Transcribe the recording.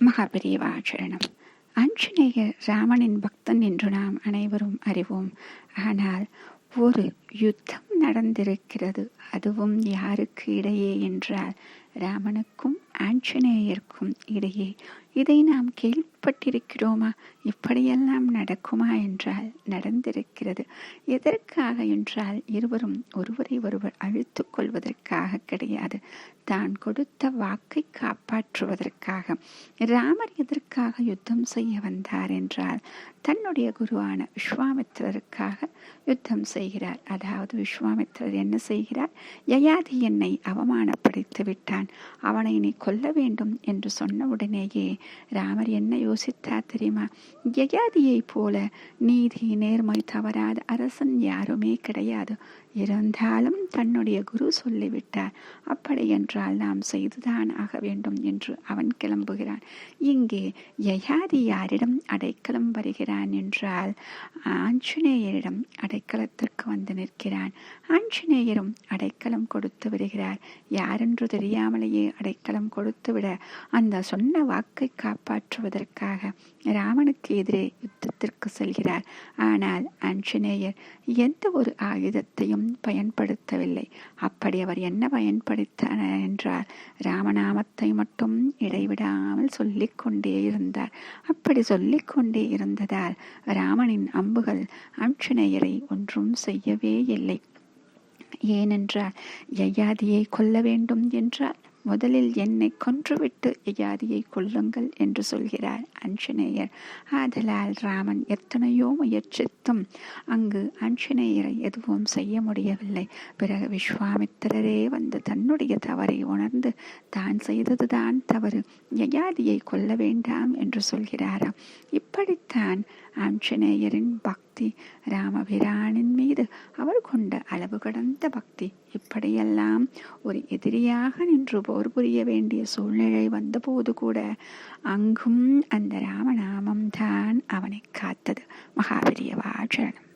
மகாபிரிவாச்சரணம். ஆஞ்சநேயர் ராமனின் பக்தன் என்று நாம் அனைவரும் அறிவோம். ஆனால் ஒரு யுத்தம் நடந்திருக்கிறது. அதுவும் யாருக்கு இடையே என்றால் ராமனுக்கும் ஆஞ்சநேயருக்கும் இடையே இதை நாம் கேள்விப்பட்டிருக்கிறோமா? இப்படியெல்லாம் நடக்குமா என்றால் நடந்திருக்கிறது. எதற்காக என்றால் இருவரும் ஒருவரை ஒருவர் அழித்து கொள்வதற்காக கிடையாது. தான் கொடுத்த வாக்கை காப்பாற்றுவதற்காக. ராமர் எதற்காக யுத்தம் செய்ய வந்தார் என்றால் தன்னுடைய குருவான விஸ்வாமித்திரருக்காக யுத்தம் செய்கிறார். அதாவது விஸ்வாமித்திரர் என்ன செய்கிறார்? யயாதி என்னை அவமானப்படுத்தி விட்டான் அவனை நீ கொல்ல வேண்டும் என்று சொன்ன உடனேயே ராமர் என்ன யோசித்தார் தெரியுமா? யயாதியைப் போல நீதி நேர்மை தவறாத அரசன் யாருமே கிடையாது. இருந்தாலும் தன்னுடைய குரு சொல்லிவிட்டார். அப்படி என்றால் நாம் செய்துதான் ஆக வேண்டும் என்று அவன் கிளம்புகிறான். இங்கே யயாதி யாரிடம் அடைக்கலம் வருகிறான் என்றால் ஆஞ்சநேயரிடம் அடைக்கலத்திற்கு வந்து நிற்கிறான். ஆஞ்சநேயரும் அடைக்கலம் கொடுத்து விடுகிறார். யாரென்று தெரியாமலேயே அடைக்கலம் கொடுத்துவிட அந்த சொன்ன வாக்கை காப்பாற்றுவதற்காக ராமனுக்கு எதிரே யுத்தத்திற்கு செல்கிறார். ஆனால் ஆஞ்சநேயர் எந்த ஒரு ஆயுதத்தையும் பயன்படுத்தவில்லை. அப்படி அவர் என்ன பயன்படுத்தினார் என்றால் ராமநாமத்தை மட்டும் இடைவிடாமல் சொல்லிக்கொண்டே இருந்தார். அப்படி சொல்லிக்கொண்டே இருந்ததால் ராமனின் அம்புகள் ஆஞ்சநேயரை ஒன்றும் செய்யவே இல்லை. ஏனென்றால் யயாதியை கொல்ல வேண்டும் என்றால் முதலில் என்னை கொன்றுவிட்டு யயாதியை கொல்லுங்கள் என்று சொல்கிறார் ஆஞ்சநேயர் ஆதலால் ராமன் எத்தனையோ முயற்சித்தும் அங்கு ஆஞ்சநேயரை எதுவும் செய்ய முடியவில்லை. பிறகு விஸ்வாமித்திரரே வந்து தன்னுடைய தவறை உணர்ந்து தான் செய்ததுதான் தவறு யயாதியை கொல்ல வேண்டாம் என்று சொல்கிறாராம். இப்படித்தான் ஆஞ்சநேயரின் பக்தி பக்தி ராமபிரானின் மீது அவர் கொண்ட அளவு கடந்த பக்தி இப்படியெல்லாம் ஒரு எதிரியாக நின்று போர் புரிய வேண்டிய சூழ்நிலை வந்தபோது கூட அங்கும் அந்த ராமநாமம் தான் அவனை காத்தது மகாபெரிய வாசனம்